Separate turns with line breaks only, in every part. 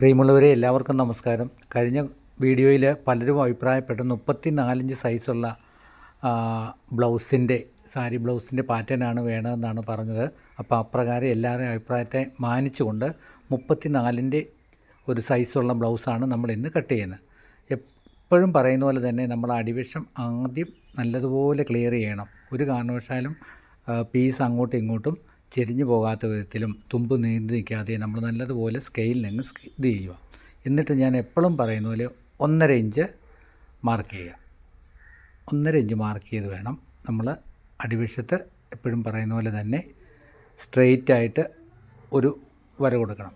പ്രിയമുള്ളവരെ എല്ലാവർക്കും നമസ്കാരം. കഴിഞ്ഞ വീഡിയോയിൽ പലരും അഭിപ്രായപ്പെട്ട. മുപ്പത്തി നാലിഞ്ച് സൈസുള്ള ബ്ലൗസിന്റെ സാരി ബ്ലൗസിന്റെ പാറ്റേണാണ് വേണ്ടതെന്നാണ് പറഞ്ഞത്. അപ്പോൾ അപ്രകാരം എല്ലാവരുടെയും അഭിപ്രായത്തെ മാനിച്ചുകൊണ്ട് മുപ്പത്തി നാലിന്റെ ഒരു സൈസുള്ള ബ്ലൗസാണ് നമ്മൾ ഇന്ന് കട്ട് ചെയ്യുന്നത്. എപ്പോഴും പറയുന്ന പോലെ തന്നെ നമ്മൾ അടിവശം ആദ്യം നല്ലതുപോലെ ക്ലിയർ ചെയ്യണം. ഒരു കാരണവശാലും പീസ് അങ്ങോട്ടും ഇങ്ങോട്ടും ചെരിഞ്ഞു പോകാത്ത വിധത്തിലും തുമ്പ് നീന്തി നിൽക്കാതെ നമ്മൾ നല്ലതുപോലെ സ്കെയിലിൽ അങ്ങ് ഇത് ചെയ്യുക. എന്നിട്ട് ഞാൻ എപ്പോഴും പറയുന്ന പോലെ ഒന്നര ഇഞ്ച് മാർക്ക് ചെയ്യുക. ഒന്നര ഇഞ്ച് മാർക്ക് ചെയ്ത് വേണം നമ്മൾ അടിവശത്ത് എപ്പോഴും പറയുന്ന പോലെ തന്നെ സ്ട്രെയിറ്റ് ആയിട്ട് ഒരു വര കൊടുക്കണം.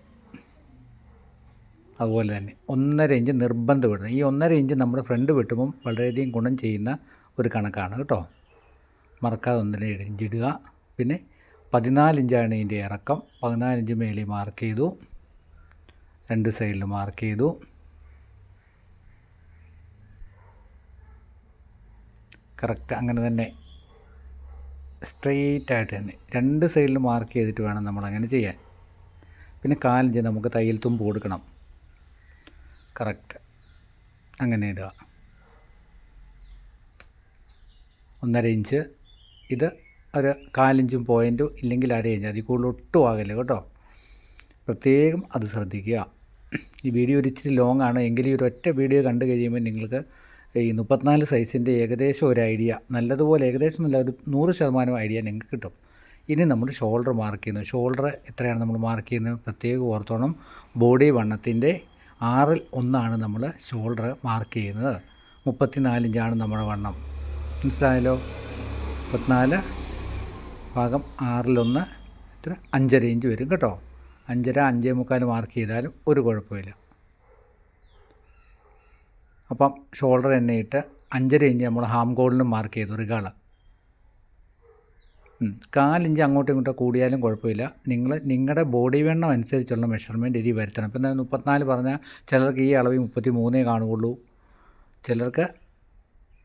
അതുപോലെ തന്നെ ഒന്നര ഇഞ്ച് നിർബന്ധം വിടണം ഈ ഒന്നര ഇഞ്ച് നമ്മുടെ ഫ്രണ്ട് വെട്ടുമ്പം വളരെയധികം ഗുണം ചെയ്യുന്ന ഒരു കണക്കാണ് കേട്ടോ. മറക്കാതെ ഒന്നര ഇഞ്ച് ഇടുക. പിന്നെ പതിനാല് ഇഞ്ചാണ് ഇതിന്റെ ഇറക്കം. പതിനാലിഞ്ച് മേളിൽ മാർക്ക് ചെയ്തു. രണ്ട് സൈഡിൽ മാർക്ക് ചെയ്തു. കറക്റ്റ് അങ്ങനെ തന്നെ സ്ട്രെയിറ്റ് ആയിട്ട് തന്നെ രണ്ട് സൈഡിൽ മാർക്ക് ചെയ്തിട്ട് വേണം നമ്മൾ അങ്ങനെ ചെയ്യാൻ. പിന്നെ കാലിഞ്ച് നമുക്ക് തയ്യൽ തുമ്പ് കൊടുക്കണം. കറക്റ്റ് അങ്ങനെ ഇടുക. ഒന്നര ഇഞ്ച് ഇത് ഒരു കാലിഞ്ചും പോയിന്റും ഇല്ലെങ്കിൽ അര ഇഞ്ച്. അതിൽ കൂടുതൽ ഒട്ടും ആകില്ല കേട്ടോ. പ്രത്യേകം അത് ശ്രദ്ധിക്കുക. ഈ വീഡിയോ ഒരു ഇച്ചിരി ലോങ് ആണ്. എങ്കിലും ഈ ഒരൊറ്റ വീഡിയോ കണ്ടു കഴിയുമ്പോൾ നിങ്ങൾക്ക് ഈ മുപ്പത്തിനാല് സൈസിന്റെ ഏകദേശം ഒരു ഐഡിയ നല്ലതുപോലെ ഏകദേശം നല്ല ഒരു നൂറ് ശതമാനം ഐഡിയ നിങ്ങൾക്ക് കിട്ടും. ഇനി നമ്മൾ ഷോൾഡർ മാർക്ക് ചെയ്യുന്നു. ഷോൾഡർ എത്രയാണ് നമ്മൾ മാർക്ക് ചെയ്യുന്നത്? പ്രത്യേകം ഓർത്തോണം. ബോഡി വണ്ണത്തിന്റെ ആറിൽ ഒന്നാണ് നമ്മൾ ഷോൾഡർ മാർക്ക് ചെയ്യുന്നത്. മുപ്പത്തിനാലിഞ്ചാണ് നമ്മുടെ വണ്ണം. മനസ്സിലായല്ലോ? മുപ്പത്തിനാല് ഭാഗം ആറിലൊന്ന് എത്ര? അഞ്ചര ഇഞ്ച് വരും കേട്ടോ. അഞ്ചര അഞ്ചേ മുക്കാൽ മാർക്ക് ചെയ്താലും ഒരു കുഴപ്പമില്ല. അപ്പം ഷോൾഡർ ഇട്ട് അഞ്ചര ഇഞ്ച് നമ്മൾ ഹാം ഗോൾഡിനും മാർക്ക് ചെയ്തു റിഗാൾ കാലിഞ്ച് അങ്ങോട്ടും ഇങ്ങോട്ടും കൂടിയാലും കുഴപ്പമില്ല. നിങ്ങൾ നിങ്ങളുടെ ബോഡി വെണ്ണം അനുസരിച്ചുള്ള മെഷർമെന്റ് ഇതി വരുത്തണം. ഇപ്പം എന്താ മുപ്പത്തിനാല് പറഞ്ഞാൽ ചിലർക്ക് ഈ അളവിൽ മുപ്പത്തി മൂന്നേ കാണുകയുള്ളൂ. ചിലർക്ക്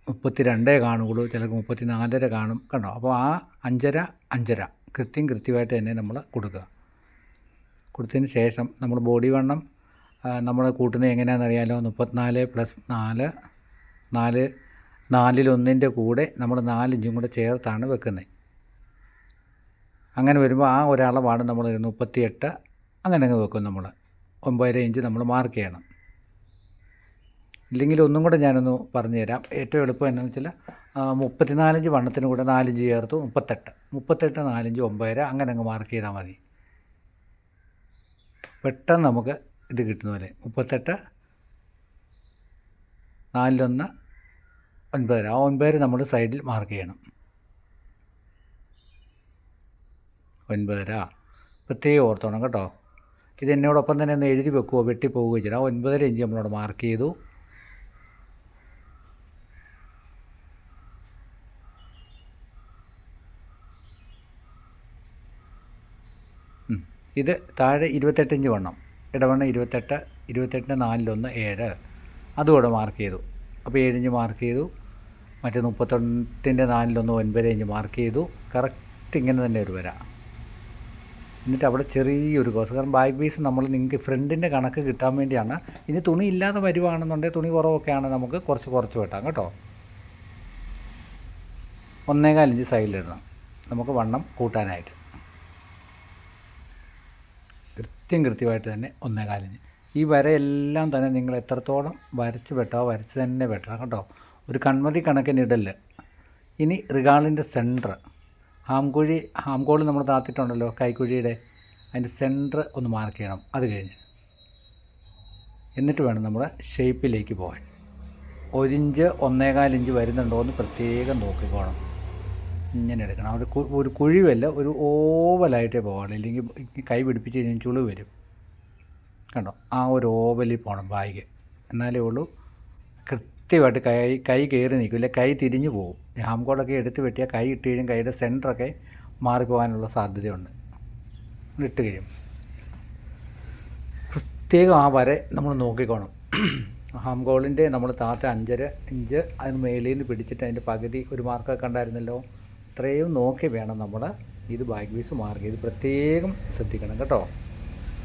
മുപ്പത്തി രണ്ടേ കാണുകയുള്ളൂ. ചിലർക്ക് മുപ്പത്തി നാലര കാണും. കണ്ടോ? അപ്പോൾ ആ അഞ്ചര അഞ്ചര. കൃത്യം കൃത്യമായിട്ട് തന്നെ നമ്മൾ കൊടുക്കുക. കൊടുത്തതിന് ശേഷം നമ്മൾ ബോഡി വണ്ണം നമ്മൾ കൂട്ടുന്നത് അറിയാമല്ലോ മുപ്പത്തിനാല് പ്ലസ് നാല് നാല് നാലിലൊന്നിന്റെ കൂടെ നമ്മൾ നാലിഞ്ചും കൂടെ ചേർത്താണ് വെക്കുന്നത്. അങ്ങനെ വരുമ്പോൾ ആ ഒരാളെ ഒരളവാണ് നമ്മൾ മുപ്പത്തിയെട്ട് അങ്ങനെ അങ്ങ് വെക്കും നമ്മൾ. ഒമ്പതര ഇഞ്ച് നമ്മൾ മാർക്ക് ചെയ്യണം. ഇല്ലെങ്കിൽ ഒന്നും കൂടെ ഞാനൊന്ന് പറഞ്ഞു തരാം ഏറ്റവും എളുപ്പം എന്താണെന്ന് വെച്ചാൽ മുപ്പത്തിനാലിഞ്ച് വണ്ണത്തിന് കൂടെ നാലിഞ്ച് ചേർത്ത് മുപ്പത്തെട്ട്. മുപ്പത്തെട്ട് നാലിഞ്ച് ഒമ്പതര അങ്ങനെ അങ്ങ് മാർക്ക് ചെയ്താൽ മതി. പെട്ടെന്ന് നമുക്ക് ഇത് കിട്ടുന്ന പോലെ. മുപ്പത്തെട്ട് നാലിലൊന്ന് ഒൻപതര. ആ ഒൻപതര നമ്മൾ സൈഡിൽ മാർക്ക് ചെയ്യണം. ഒൻപതര. പ്രത്യേകം ഓർത്തോണം കേട്ടോ. ഇത് എന്നോടൊപ്പം തന്നെ ഒന്ന് എഴുതി വെക്കുമോ വെട്ടിപ്പോവുകയോ ചെയ്യണം. ആ ഒൻപതര ഇഞ്ച് നമ്മളോട് മാർക്ക് ചെയ്തു. ഇത് താഴെ ഇരുപത്തെട്ട് ഇഞ്ച് വണ്ണം ഇടവണ്ണം ഇരുപത്തെട്ട് ഇരുപത്തെട്ട് നാലിലൊന്ന് ഏഴ്. അതുകൂടെ മാർക്ക് ചെയ്തു. അപ്പോൾ ഏഴിഞ്ച് മാർക്ക് ചെയ്തു. മറ്റേ മുപ്പത്തെട്ടിന്റെ നാലിലൊന്ന് ഒൻപത് ഇഞ്ച് മാർക്ക് ചെയ്തു. കറക്റ്റ് ഇങ്ങനെ തന്നെ ഒരു വര. എന്നിട്ട് അവിടെ ചെറിയൊരു കോസ് കാരണം ബാക്ക് പീസ് നമ്മൾ നിങ്ങൾക്ക് ഫ്രണ്ടിന്റെ കണക്ക് കിട്ടാൻ വേണ്ടിയാണ്. ഇനി തുണി ഇല്ലാതെ വരുവാണെന്നുണ്ടെങ്കിൽ തുണി കുറവൊക്കെ ആണ് നമുക്ക് കുറച്ച് കുറച്ച് വെട്ടാം കേട്ടോ. ഒന്നേകാൽ ഇഞ്ച് സൈഡിലിടണം നമുക്ക് വണ്ണം കൂട്ടാനായിട്ട്. കൃത്യം കൃത്യമായിട്ട് തന്നെ ഒന്നേകാലിഞ്ച് ഈ വരയെല്ലാം തന്നെ നിങ്ങൾ എത്രത്തോളം വരച്ച് വെട്ടോ വരച്ച് തന്നെ വെട്ടണം കേട്ടോ. ഒരു കൺമതി കണക്കിന് ഇടൽ. ഇനി റിഗാളിന്റെ സെന്റർ. ഹാംകുഴി ഹാംകോളി നമ്മൾ താത്തിട്ടുണ്ടല്ലോ കൈക്കുഴിയുടെ അതിന്റെ സെന്റർ ഒന്ന് മാർക്ക് ചെയ്യണം അത് കഴിഞ്ഞ്. എന്നിട്ട് വേണം നമ്മൾ ഷേപ്പിലേക്ക് പോകാൻ. ഒരിഞ്ച് ഒന്നേകാലിഞ്ച് വരുന്നുണ്ടോ എന്ന് പ്രത്യേകം നോക്കിക്കോണം. ഇങ്ങനെ എടുക്കണം. ഒരു ഒരു കുഴിവല്ല ഒരു ഓവലായിട്ടേ പോകണം ഇല്ലെങ്കിൽ കൈ പിടിപ്പിച്ച് കഴിഞ്ഞാൽ ചുളു വരും. കണ്ടോ? ആ ഒരു ഓവലിൽ പോകണം ബാഗ് എന്നാലേ ഉള്ളൂ. കൃത്യമായിട്ട് കൈ കൈ കയറി നിൽക്കില്ല കൈ തിരിഞ്ഞു പോകും. ഹാം കോഡൊക്കെ എടുത്ത് വെട്ടിയാൽ കൈ ഇട്ട് കഴിയും കൈയുടെ സെന്ററൊക്കെ മാറിപ്പോകാനുള്ള സാധ്യതയുണ്ട്. ഇട്ട് കഴിയും. പ്രത്യേകം ആ വരെ നമ്മൾ നോക്കിക്കോണം. ഹാം ഗോളിന്റെ നമ്മൾ താത്ത അഞ്ചര ഇഞ്ച് അതിന് മേളിൽ നിന്ന് പിടിച്ചിട്ട് അതിന്റെ പകുതി ഒരു മാർക്കൊക്കെ കണ്ടായിരുന്നല്ലോ? ഇത്രയും നോക്കി വേണം നമ്മൾ ഇത് ബാക്ക് പീസ് മാർക്ക്. ചെയ്ത് പ്രത്യേകം ശ്രദ്ധിക്കണം കേട്ടോ.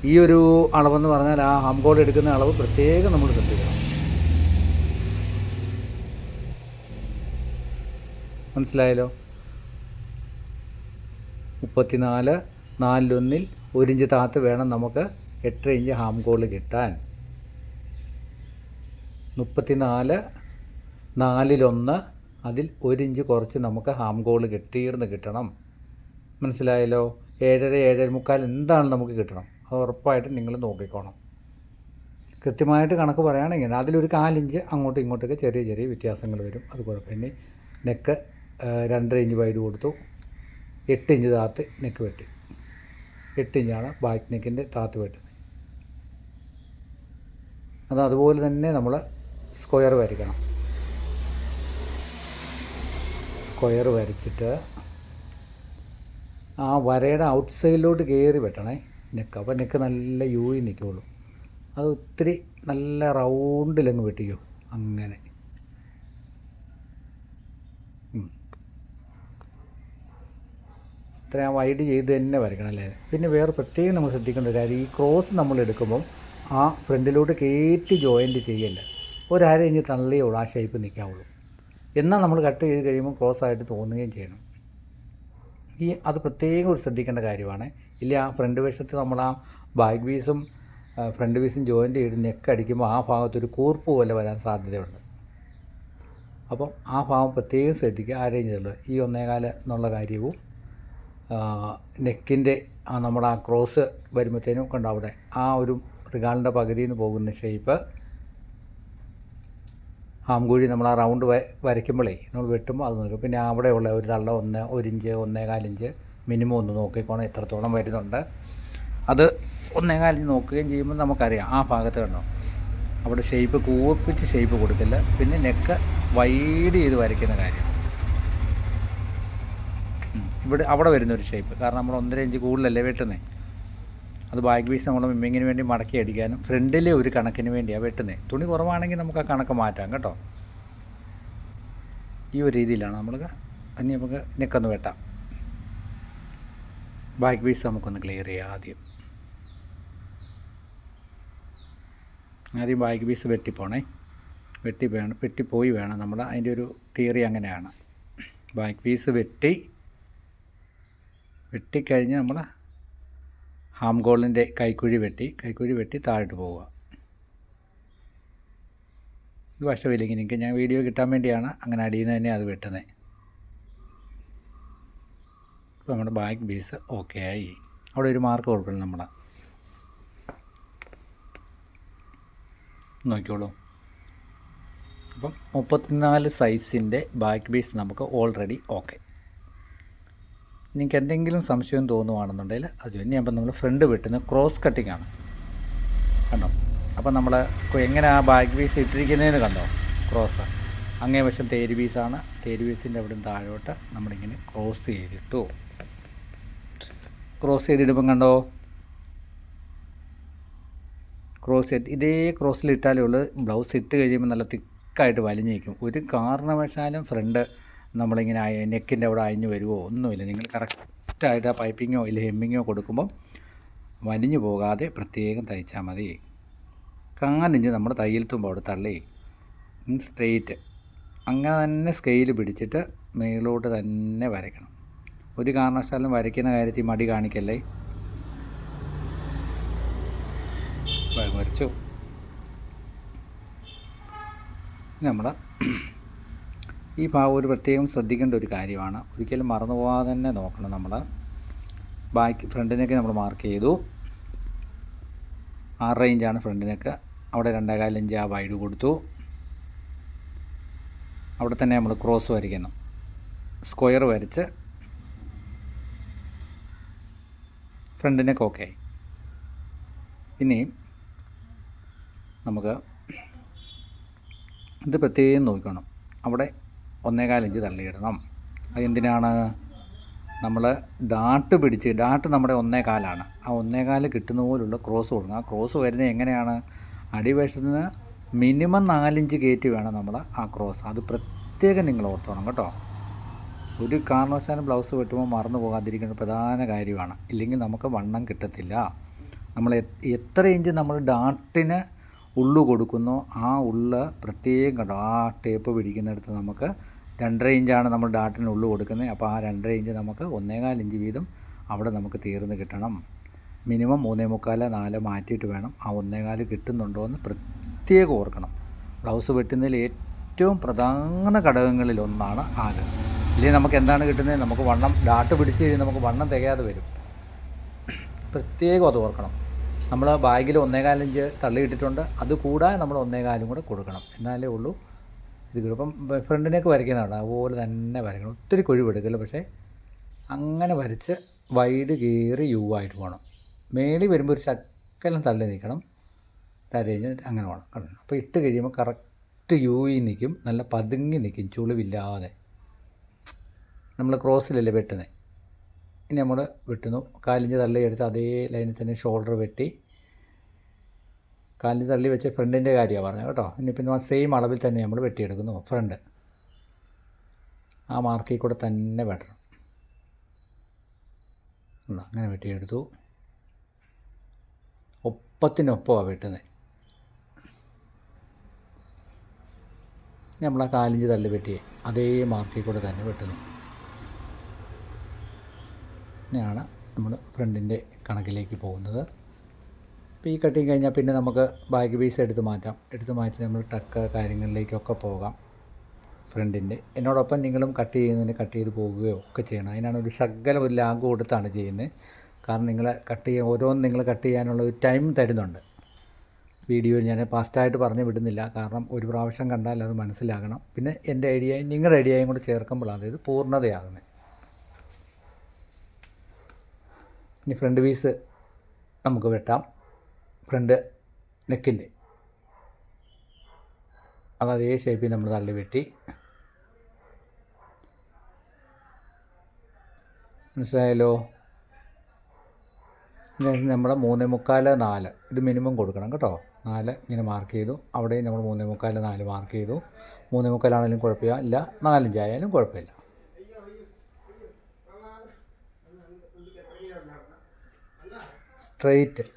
ഈ ഒരു അളവെന്ന് പറഞ്ഞാൽ ആ ഹാം കോഡ് എടുക്കുന്ന അളവ് പ്രത്യേകം നമ്മൾ ശ്രദ്ധിക്കണം. മനസ്സിലായല്ലോ? മുപ്പത്തിനാല് നാലിലൊന്നിൽ ഒരു ഇഞ്ച് താത്ത് വേണം നമുക്ക് എട്ട് ഇഞ്ച് ഹാം കോൾ കിട്ടാൻ. മുപ്പത്തിനാല് നാലിലൊന്ന് അതിൽ ഒരു ഇഞ്ച് കുറച്ച് നമുക്ക് ഹാം ഗോൾ കിട്ടി കിട്ടണം. മനസ്സിലായല്ലോ? ഏഴര ഏഴര മുക്കാൽ എന്താണ് നമുക്ക് കിട്ടണം? അത് ഉറപ്പായിട്ടും നിങ്ങൾ നോക്കിക്കോണം. കൃത്യമായിട്ട് കണക്ക് പറയുകയാണെങ്കിൽ അതിലൊരു കാലിഞ്ച് അങ്ങോട്ടും ഇങ്ങോട്ടൊക്കെ ചെറിയ ചെറിയ വ്യത്യാസങ്ങൾ വരും. അത് കുഴപ്പമില്ല നെക്ക് രണ്ടര ഇഞ്ച് വൈഡ് കൊടുത്തു. എട്ട് ഇഞ്ച് താത്ത് നെക്ക് വെട്ടി. എട്ട് ഇഞ്ചാണ് ബാക്ക് നെക്കിന്റെ താത്ത് വെട്ടുന്നത്. അത് അതുപോലെ തന്നെ നമ്മൾ സ്ക്വയർ വരയ്ക്കണം. സ്ക്വയർ വരച്ചിട്ട് ആ വരയുടെ ഔട്ട് സൈഡിലോട്ട് കയറി വെട്ടണേ. നെക്ക്. അപ്പോൾ നെക്ക് നല്ല യൂയി നിൽക്കുള്ളൂ അത് ഒത്തിരി നല്ല റൗണ്ടിലങ്ങ് വെട്ടിക്കോ. അങ്ങനെ. ഇത്ര ഇത്രയും വൈഡ് ചെയ്ത് തന്നെ വരയ്ക്കണം അല്ലേ? പിന്നെ വേറെ പ്രത്യേകം നമ്മൾ ശ്രദ്ധിക്കേണ്ട ഒരു കാര്യം. ഈ ക്രോസ് നമ്മൾ എടുക്കുമ്പം ആ ഫ്രണ്ടിലോട്ട് കയറ്റി ജോയിന്റ് ചെയ്യല്ല. ഒരാരെ ഇഞ്ച് തള്ളിയുള്ളൂ ആ ഷേപ്പ് നിൽക്കാവുള്ളൂ എന്നാൽ നമ്മൾ കട്ട് ചെയ്ത് കഴിയുമ്പോൾ ക്ലോസ് ആയിട്ട് തോന്നുകയും ചെയ്യണം. ഈ അത് പ്രത്യേകം ഒരു ശ്രദ്ധിക്കേണ്ട കാര്യമാണ്. ഇല്ല ആ ഫ്രണ്ട് വശത്ത് നമ്മൾ ആ ബാക്ക് പീസും ഫ്രണ്ട് പീസും ജോയിന്റ് ചെയ്ത് നെക്ക് അടിക്കുമ്പോൾ ആ ഭാഗത്തൊരു കൂർപ്പ് പോലെ വരാൻ സാധ്യതയുണ്ട്. അപ്പം ആ ഭാഗം പ്രത്യേകം ശ്രദ്ധിക്കുക. ആരെയും ചെയ്തുള്ളൂ ഈ ഒന്നേകാല എന്നുള്ള കാര്യവും നെക്കിന്റെ ആ നമ്മുടെ ആ ക്രോസ് വരുമ്പോഴത്തേനും കണ്ടോ അവിടെ ആ ഒരു റിഗാളിന്റെ പകുതിയിൽ നിന്ന് പോകുന്ന ഷേപ്പ് ഹാംകുഴി നമ്മൾ ആ റൗണ്ട് വരയ്ക്കുമ്പോഴേ നമ്മൾ വെട്ടുമ്പോൾ അത് നോക്കും. പിന്നെ അവിടെയുള്ള ഒരു തള്ള ഒന്ന് ഒരിഞ്ച് ഒന്നേകാലിഞ്ച് മിനിമം ഒന്ന് നോക്കിക്കോണം. എത്രത്തോളം വരുന്നുണ്ട്. അത് ഒന്നേകാലിഞ്ച് നോക്കുകയും ചെയ്യുമ്പോൾ നമുക്കറിയാം ആ ഭാഗത്ത് കണ്ടോ. അവിടെ ഷേപ്പ് കൂർപ്പിച്ച് ഷേപ്പ് കൊടുക്കില്ല. പിന്നെ നെക്ക് വൈഡ് ചെയ്ത് വരയ്ക്കുന്ന കാര്യം. ഇവിടെ അവിടെ വരുന്നൊരു ഷേപ്പ് കാരണം നമ്മൾ ഒന്നര ഇഞ്ച് കൂടുതലല്ലേ വെട്ടുന്നത് അത് ബാക്ക് പീസ് നമ്മൾ മിമ്മിങ്ങിന് വേണ്ടി മടക്കി അടിക്കാനും ഫ്രണ്ടിലെ ഒരു കണക്കിന് വേണ്ടിയാണ് വെട്ടുന്നത് തുണി കുറവാണെങ്കിൽ നമുക്ക് ആ കണക്ക് മാറ്റാം കേട്ടോ. ഈ ഒരു രീതിയിലാണ് നമ്മൾ ഇനി നമുക്ക് നെക്കൊന്ന് വെട്ടാം. ബാക്ക് പീസ് നമുക്കൊന്ന് ക്ലിയർ ചെയ്യാം ആദ്യം. ആദ്യം ബാക്ക് പീസ് വെട്ടിപ്പോണേ. വെട്ടി വേണം വെട്ടിപ്പോയി വേണം നമ്മൾ അതിന്റെ ഒരു തിയറി അങ്ങനെയാണ്. ബാക്ക് പീസ് വെട്ടി വെട്ടിക്കഴിഞ്ഞ് നമ്മൾ ഹാം ഗോളിന്റെ കൈക്കുഴി വെട്ടി കൈക്കുഴി വെട്ടി താഴോട്ട് പോവുക. ഇത് വശമില്ലെങ്കിൽ നിങ്ങൾക്ക് ഞാൻ വീഡിയോ കിട്ടാൻ വേണ്ടിയാണ് അങ്ങനെ അടിയിൽ നിന്ന് തന്നെ അത് വെട്ടുന്നത് ഇപ്പോൾ നമ്മുടെ ബാക്ക് ബീസ് ഓക്കെ ആയി. അവിടെ ഒരു മാർക്ക് കൊടുക്കണം നമ്മുടെ നോക്കിക്കോളൂ. അപ്പം മുപ്പത്തിനാല് സൈസിന്റെ ബാക്ക് പീസ് നമുക്ക് ഓൾറെഡി ഓക്കെ നിങ്ങൾക്ക് എന്തെങ്കിലും സംശയം തോന്നുവാണെന്നുണ്ടെങ്കിൽ അത് ഇനി അപ്പം നമ്മൾ ഫ്രണ്ട് വെട്ടുന്ന ക്രോസ് കട്ടിംഗ് ആണ് കണ്ടോ? അപ്പം നമ്മൾ എങ്ങനെ ആ ബാക്ക് പീസ് ഇട്ടിരിക്കുന്നതെന്ന് കണ്ടോ? ക്രോസ്. അങ്ങേ വശം തേര് പീസാണ്. തേര് പീസിന്റെ അവിടെ നിന്ന് താഴോട്ട് നമ്മളിങ്ങനെ ക്രോസ് ചെയ്തിട്ടു. ക്രോസ് ചെയ്തിടുമ്പം കണ്ടോ? ക്രോസ് ചെയ്ത് ഇതേ ക്രോസിൽ ഇട്ടാലേ ഉള്ളൂ. ബ്ലൗസ് ഇട്ട് കഴിയുമ്പോൾ നല്ല തിക്കായിട്ട് വലിഞ്ഞേക്കും നിൽക്കും ഒരു കാരണവശാലും ഫ്രണ്ട് നമ്മളിങ്ങനെ നെക്കിന്റെ അവിടെ അയഞ്ഞു വരുമോ ഒന്നുമില്ല. നിങ്ങൾ കറക്റ്റായിട്ട് ആ പൈപ്പിങ്ങോ ഇല്ല ഹെമ്മിങ്ങോ കൊടുക്കുമ്പം വലിഞ്ഞു പോകാതെ പ്രത്യേകം തയ്ച്ചാൽ മതി. കാലിഞ്ച് നമ്മൾ തയ്യൽ തുമ്പ് അവിടെ തള്ളി. സ്ട്രെയിറ്റ്. അങ്ങനെ തന്നെ സ്കെയിൽ പിടിച്ചിട്ട് മേളോട്ട് തന്നെ വരയ്ക്കണം. ഒരു കാരണവശാലും വരയ്ക്കുന്ന കാര്യത്തിൽ മടി കാണിക്കല്ലേ? വരച്ചു. നമ്മൾ ഈ ഭാഗം ഒരു പ്രത്യേകം ശ്രദ്ധിക്കേണ്ട ഒരു കാര്യമാണ്. ഒരിക്കലും മറന്നു പോകാതെ തന്നെ നോക്കണം നമ്മൾ ബാക്ക് ഫ്രണ്ടിനൊക്കെ നമ്മൾ മാർക്ക് ചെയ്തു. ആറ് റേഞ്ചാണ് ഫ്രണ്ടിനൊക്കെ. അവിടെ രണ്ടേകാലഞ്ച് ആ വൈഡ് കൊടുത്തു. അവിടെ തന്നെ നമ്മൾ ക്രോസ് വരയ്ക്കുന്നു സ്ക്വയർ വരച്ച് ഫ്രണ്ടിനൊക്കെ ഓക്കെ ആയി. ഇനി നമുക്ക് ഇത് പ്രത്യേകം നോക്കണം. അവിടെ ഒന്നേകാൽ ഇഞ്ച് തള്ളിയിടണം. അതെന്തിനാണ്? നമ്മൾ ഡാട്ട് പിടിച്ച് ഡാട്ട് നമ്മുടെ ഒന്നേകാലാണ്. ആ ഒന്നേകാൽ കിട്ടുന്ന പോലുള്ള ക്രോസ് കൊടുക്കണം. ആ ക്രോസ് വരുന്നത് എങ്ങനെയാണ്? അടിവശത്തിന് മിനിമം നാലിഞ്ച് കയറ്റി വേണം നമ്മൾ ആ ക്രോസ്. അത് പ്രത്യേകം നിങ്ങൾ ഓർത്തോണം കേട്ടോ. ഒരു കാരണവശാലും ബ്ലൗസ് വെട്ടുമ്പോൾ മറന്നു പോകാതിരിക്കുന്ന പ്രധാന കാര്യമാണ്. ഇല്ലെങ്കിൽ നമുക്ക് വണ്ണം കിട്ടത്തില്ല. നമ്മൾ എത്ര ഇഞ്ച് നമ്മൾ ഡാട്ടിന് ഉള്ളു കൊടുക്കുന്നോ ആ ഉള്ള് പ്രത്യേകം കണ്ടോ? ആ ടേപ്പ് പിടിക്കുന്നിടത്ത് നമുക്ക് രണ്ടര ഇഞ്ചാണ് നമ്മൾ ഡാട്ടിന് കൊടുക്കുന്നത്. അപ്പോൾ ആ രണ്ടര ഇഞ്ച് നമുക്ക് ഒന്നേകാൽ ഇഞ്ച് വീതം അവിടെ നമുക്ക് തീർന്ന് കിട്ടണം. മിനിമം മൂന്നേ മുക്കാൽ നാല് മാറ്റിയിട്ട് വേണം. ആ ഒന്നേകാൽ കിട്ടുന്നുണ്ടോ എന്ന് പ്രത്യേകം ഓർക്കണം. ബ്ലൗസ് വെട്ടുന്നതിൽ ഏറ്റവും പ്രധാന ഘടകങ്ങളിൽ ഒന്നാണ് ആൽ ഇല്ലെങ്കിൽ നമുക്ക് എന്താണ് കിട്ടുന്നത്? നമുക്ക് വണ്ണം ഡാട്ട് പിടിച്ച് കഴിഞ്ഞാൽ നമുക്ക് വണ്ണം തികയാതെ വരും. പ്രത്യേകം അത് ഓർക്കണം. നമ്മൾ ബാഗിൽ ഒന്നേകാലിഞ്ച് തള്ളിയിട്ടിട്ടുണ്ട് അത് കൂടാതെ നമ്മൾ ഒന്നേകാലും കൂടെ കൊടുക്കണം. എന്നാലേ ഉള്ളൂ. ഇത് കിട്ടും. അപ്പം ഫ്രണ്ടിനേക്ക് വരയ്ക്കുന്നതാണ് അതുപോലെ തന്നെ വരയ്ക്കണം. ഒത്തിരി കുഴിവെടുക്കില്ല പക്ഷേ അങ്ങനെ വരച്ച് വൈഡ് കീറി യു ആയിട്ട് പോകണം. മേളിൽ വരുമ്പോൾ ഒരു ശക്കലം തള്ളി നിൽക്കണം. തരഞ്ഞ് അങ്ങനെ വേണം കണ്ടു അപ്പോൾ ഇട്ട് കഴിയുമ്പോൾ കറക്റ്റ് യൂയി നിൽക്കും. നല്ല പതുങ്ങി നിൽക്കും. ചുളിവില്ലാതെ. നമ്മൾ ക്രോസിലല്ലേ വെട്ടുന്നത്? ഇനി നമ്മൾ വെട്ടുന്നു. കാലിഞ്ച് തള്ളി എടുത്ത് അതേ ലൈനിൽ തന്നെ ഷോൾഡർ വെട്ടി കാലിഞ്ച് തള്ളി വെച്ച് ഫ്രണ്ടിന്റെ കാര്യമാണ് പറഞ്ഞത് കേട്ടോ. ഇനി പിന്നെ സെയിം അളവിൽ തന്നെ നമ്മൾ വെട്ടിയെടുക്കുന്നു ഫ്രണ്ട് ആ മാർക്കിൽ കൂടെ തന്നെ വെട്ടണം? അങ്ങനെ വെട്ടിയെടുത്തു. ഒപ്പത്തിനൊപ്പമാണ് വെട്ടുന്നത് നമ്മൾ ആ കാലിഞ്ച് തള്ളി വെട്ടിയെ അതേ മാർക്കിൽ കൂടെ തന്നെ വെട്ടുന്നു. ഇങ്ങനെയാണ് നമ്മൾ ഫ്രണ്ടിന്റെ കണക്കിലേക്ക് പോകുന്നത്. അപ്പോൾ ഈ കട്ടിങ് കഴിഞ്ഞാൽ പിന്നെ നമുക്ക് ബാക്ക് പീസ് എടുത്ത് മാറ്റാം. എടുത്ത് മാറ്റി നമ്മൾ ടക്ക് കാര്യങ്ങളിലേക്കൊക്കെ പോകാം ഫ്രണ്ടിന്റെ. എന്നോടൊപ്പം നിങ്ങളും കട്ട് ചെയ്യുന്നതിന് കട്ട് ചെയ്ത് പോകുകയോ ഒക്കെ ചെയ്യണം. അതിനാണ് ഒരു ശകലം ഒരു ലാഗ് കൊടുത്താണ് ചെയ്യുന്നത്. കാരണം നിങ്ങൾ കട്ട് ചെയ്യാൻ ഓരോന്നും നിങ്ങൾ കട്ട് ചെയ്യാനുള്ള ഒരു ടൈം തരുന്നുണ്ട്. വീഡിയോയിൽ ഞാൻ ഫാസ്റ്റായിട്ട് പറഞ്ഞു വിടുന്നില്ല. കാരണം ഒരു പ്രാവശ്യം കണ്ടാൽ അത് മനസ്സിലാകണം. പിന്നെ എന്റെ ഐഡിയയും നിങ്ങളുടെ ഐഡിയയും കൂടെ ചേർക്കുമ്പോഴാണ് ഇത് പൂർണതയാകുന്നത്. ഇനി ഫ്രണ്ട് പീസ് നമുക്ക് വെട്ടാം. ഫ്രണ്ട് നെക്കിന്റെ അത് അതേ ഷേപ്പിൽ നമ്മൾ തള്ളി വെട്ടി. മനസ്സിലായല്ലോ? നമ്മുടെ മൂന്നേ മുക്കാൽ നാല്. ഇത് മിനിമം കൊടുക്കണം കേട്ടോ. നാല് ഇങ്ങനെ മാർക്ക് ചെയ്തു. അവിടെയും നമ്മൾ മൂന്നേ മുക്കാൽ നാല് മാർക്ക് ചെയ്തു. മൂന്നേ മുക്കാലാണെങ്കിലും കുഴപ്പമില്ല. ഇല്ല നാലഞ്ചായാലും കുഴപ്പമില്ല. സ്ട്രെയിറ്റ്